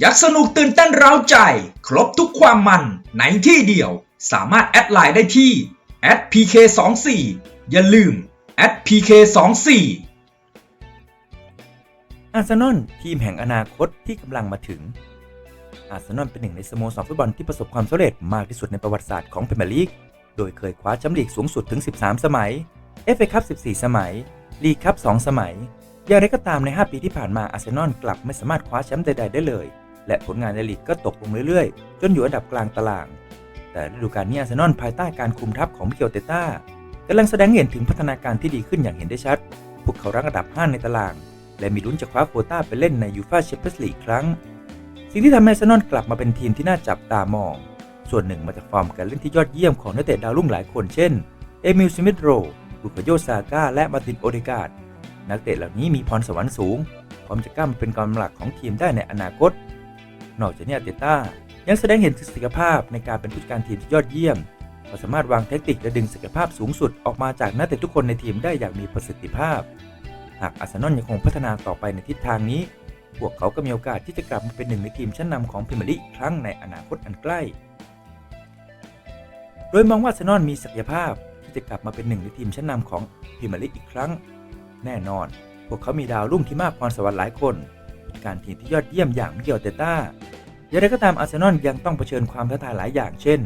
อยากสนุกตื่นเต้นเร้าใจ ครบทุกความมันในที่เดียว สามารถแอดไลน์ได้ที่ @pk24 อย่าลืม @pk24 อาร์เซนอลทีมแห่งอนาคตที่กำลังมาถึง อาร์เซนอลเป็นหนึ่งในสโมสรฟุตบอลที่ประสบความสำเร็จมากที่สุดในประวัติศาสตร์ของพรีเมียร์ลีก โดยเคยคว้าแชมป์ลีกสูงสุดถึง 13 สมัย FA คัพ 14 สมัย ลีกคัพ 2 สมัยอย่างไรก็ตามใน 5 ปีที่ผ่านมาอาร์เซนอลกลับไม่สามารถคว้าแชมป์ใดๆได้เลย และผลงานในลีกก็ตกลงเรื่อยๆ จนอยู่อันดับกลางตาราง แต่ฤดูกาลนี้อาร์เซนอลภายใต้การคุมทัพของมิเกลเตต้ากำลังแสดงเห็นถึงพัฒนาการที่ดีขึ้นอย่างเห็นได้ชัด พวกเขารั้งอันดับ 5 ในตาราง และมีลุ้นจะคว้าโควต้าไปเล่นในยูฟาแชมเปี้ยนส์ลีกครั้ง สิ่งที่ทำให้อาร์เซนอลกลับมาเป็นทีมที่น่าจับตามอง ส่วนหนึ่งมาจากฟอร์มการเล่นที่ยอดเยี่ยมของนักเตะดาวรุ่งหลายคนเช่น เอมิลสมิธโรบุคโยซาก้า และมาตินโอเดการ์ดนักเตะเหล่านี้มีพรสวรรค์สูง พร้อมจะกล้ามเป็นกำลังหลักของทีมได้ในอนาคต นอกจากนี้อาร์เตต้ายังแสดงเห็นถึงศักยภาพในการเป็นผู้จัดการทีมที่ยอดเยี่ยมเขาสามารถวางแทคติกและดึงศักยภาพสูงสุดออกมาจากนักเตะทุกคนในทีมได้อย่างมีประสิทธิภาพ หากอาร์เซนอลยังคงพัฒนาต่อไปในทิศทางนี้ พวกเขาก็มีโอกาสที่จะกลับมาเป็นหนึ่งในทีมชั้นนำของพรีเมียร์ลีกอีกครั้งในอนาคตอันใกล้ โดยมองว่าอาร์เซนอลมีศักยภาพที่จะกลับมาเป็นหนึ่งในทีมชั้นนำของพรีเมียร์ลีกอีกครั้ง แน่นอน พวกเขามีดาวรุ่งที่มากพรสวรรค์หลายคน การทีมที่ยอดเยี่ยมอย่างมิเกลเตต้า อย่างไรก็ตามอาร์เซนอลยังต้องเผชิญความท้าทายหลายอย่างเช่น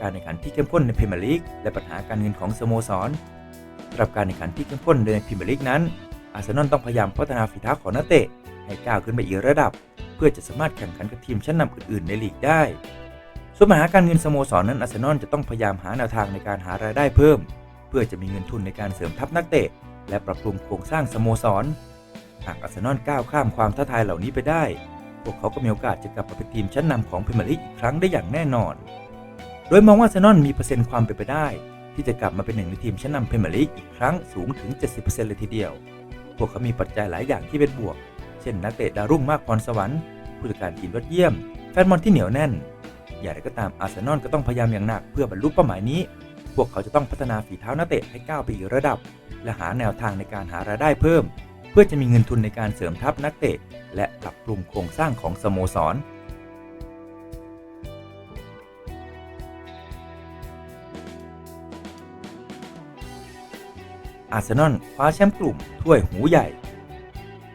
การแข่งขันที่เข้มข้นในพรีเมียร์ลีกและปัญหาการเงินของสโมสรสำหรับการแข่งขันที่เข้มข้นในพรีเมียร์ลีกนั้นอาร์เซนอลต้องพยายามพัฒนาฝีเท้าของนักเตะให้ก้าวขึ้นไปอีกระดับ เพื่อจะสามารถแข่งขันกับทีมชั้นนำอื่นๆในลีกได้ ส่วนปัญหาการเงินสโมสรนั้นอาร์เซนอลจะต้องพยายามหาแนวทางในการหารายได้เพิ่ม เพื่อจะมีเงินทุนในการเสริมทัพนักเตะ และปรับปรุงโครงสร้างสโมสร หากอาร์เซนอลก้าวข้ามความท้าทายเหล่านี้ไปได้ พวกเขาก็มีโอกาสจะกลับมาเป็นทีมชั้นนำของพรีเมียร์ลีกอีกครั้งได้อย่างแน่นอน โดยมองว่าเซนอลมีเปอร์เซ็นต์ความเป็นไปได้ ที่จะกลับมาเป็นหนึ่งในทีมชั้นนำพรีเมียร์ลีกอีกครั้งสูงถึง 70%เลยทีเดียว พวกเขามีปัจจัยหลายอย่างที่เป็นบวก เช่น นักเตะดาวรุ่งมากพรสวรรค์ผู้จัดการทีมยอดเยี่ยม แฟนบอลที่เหนียวแน่น อย่างไรก็ตามอาร์เซนอลก็ต้องพยายามอย่างหนักเพื่อบรรลุเป้าหมายนี้ พวกเขาจะต้องพัฒนาฝีเท้านักเตะให้ก้าวไปอีกระดับ และหาแนวทางในการหารายได้เพิ่ม เพื่อจะมีเงินทุนในการเสริมทัพนักเตะ และปรับปรุงโครงสร้างของสโมสร อาร์เซนอลคว้าแชมป์กลุ่มถ้วยหูใหญ่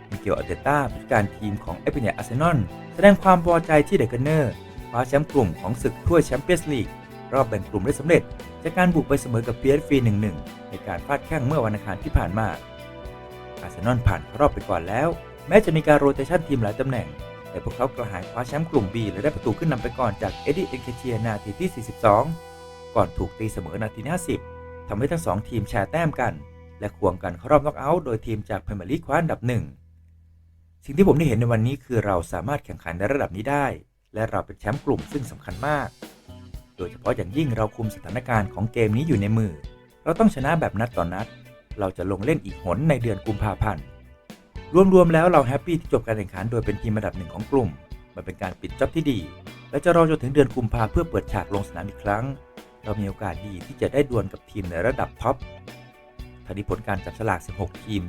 มิเกลอาเตต้าผู้จัดการทีมของเอเปเนอาร์เซนอลแสดงความพอใจที่เดอะกันเนอร์คว้าแชมป์กลุ่มของศึกถ้วยแชมเปี้ยนส์ลีกรอบแบ่งกลุ่มได้สำเร็จ จากการบุกไปเสมอกับ PSV 1-1ในการฟาดแข้งเมื่อวันอังคารที่ผ่านมา อาร์เซนอลผ่านเข้ารอบไปก่อนแล้ว แม้จะมีการโรเตชันทีมหลายตำแหน่ง แต่พวกเขากระหายคว้าแชมป์กลุ่ม B และได้ประตูขึ้นนำไปก่อนจากเอ็ดดี้เอ็นเคเชียนาทีที่ 42 ก่อนถูกตีเสมอนาทีที่50ทำให้ทั้งสองทีมแชร์แต้มกัน และควงกันเข้ารอบน็อกเอาท์โดยทีมจากพรีเมียร์ลีกคว้าอันดับหนึ่งสิ่งที่ผมได้เห็นในวันนี้คือเราสามารถแข่งขันในระดับนี้ได้ และเราเป็นแชมป์กลุ่มซึ่งสำคัญมาก โดยเฉพาะอย่างยิ่งเราคุมสถานการณ์ของเกมนี้อยู่ในมือ เราต้องชนะแบบนัดต่อนนัด เราจะลงเล่นอีกหนในเดือนกุมภาพันธ์ รวมๆแล้วเราแฮปปี้ที่จบการแข่งขันโดยเป็นทีมอันดับหนึ่งของกลุ่ม มันเป็นการปิดจ็อบที่ดี และจะรอจนถึงเดือนกุมภาเพื่อเปิดฉากลงสนามอีกครั้ง เรามีโอกาสดีที่จะได้ดวลกับทีมในระดับท็อปทางนี้ผลการจับสลาก 16 ทีม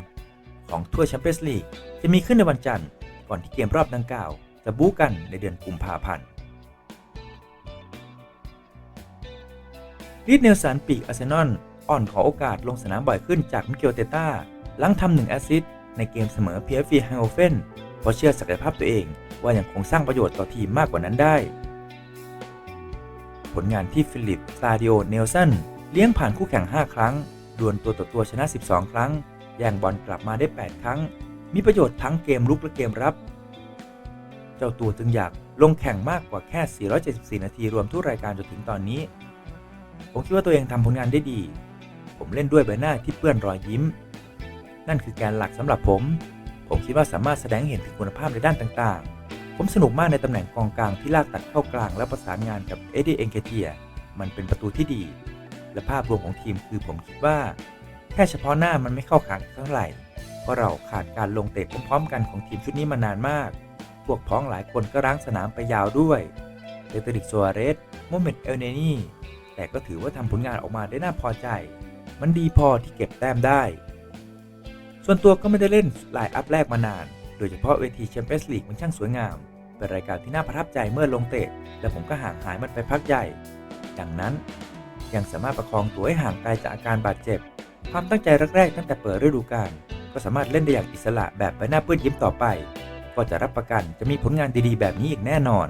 ของถ้วยแชมเปี้ยนส์ลีกจะมีขึ้นในวันจันทร์ ก่อนที่เกมรอบดังกล่าว จะบู๊กันในเดือนกุมภาพันธ์รีดเนลสันปีกอาร์เซนอล อ่อนขอโอกาสลงสนามบ่อยขึ้นจากมิเกลเตต้าหลังทำหนึ่งแอสซิสต์ในเกมเสมอ PSV ไฮโอเฟนเพราะเชื่อศักยภาพตัวเอง ว่ายังคงสร้างประโยชน์ต่อทีมมากกว่านั้นได้ ผลงานที่ฟิลิปซาดิโอเนลสันเลี้ยงผ่านคู่แข่ง 5 ครั้ง ดวลตัวต่อตัวชนะ 12 ครั้ง แย่งบอลกลับมาได้ 8 ครั้ง มีประโยชน์ทั้งเกมลุกและเกมรับ เจ้าตัวจึงอยากลงแข่งมากกว่าแค่ 474 นาทีรวมทุกรายการจนถึงตอนนี้ ผมคิดว่าตัวเองทำผลงานได้ดี ผมเล่นด้วยใบหน้าที่เปื้อนรอยยิ้ม นั่นคือแกนหลักสำหรับผม ผมคิดว่าสามารถแสดงเห็นถึงคุณภาพในด้านต่างๆ ผมสนุกมากในตำแหน่งกองกลางที่ลากตัดเข้ากลางและประสานงานกับเอ็ดดี้เอนเคเทียมันเป็นประตูที่ดี และภาพรวมของทีมคือผมคิดว่า แค่เฉพาะหน้ามันไม่เข้าขาเท่าไหร่เพราะเราขาดการลงเตะพร้อมๆ กันของทีมชุดนี้มานานมาก พวกพ้องหลายคนก็ร้างสนามไปยาวด้วยเดตริกซอาเรสโมเมตเอลเนนี่แต่ก็ถือว่าทำผลงานออกมาได้น่าพอใจ มันดีพอที่เก็บแต้มได้ ส่วนตัวก็ไม่ได้เล่นไลน์อัพแรกมานาน โดยเฉพาะเวทีแชมเปี้ยนส์ลีกมันช่างสวยงาม เป็นรายการที่น่าประทับใจเมื่อลงเตะ และผมก็ห่างหายมันไปพักใหญ่ ดังนั้น ยังสามารถประคองตัวให้ห่างไกลจากอาการบาดเจ็บ ความตั้งใจแรกๆตั้งแต่เปิดฤดูกาลก็สามารถเล่นได้อย่างอิสระแบบใบหน้าเปื้อนยิ้มต่อไป ก็จะรับประกันจะมีผลงานดีๆ แบบนี้อีกแน่นอน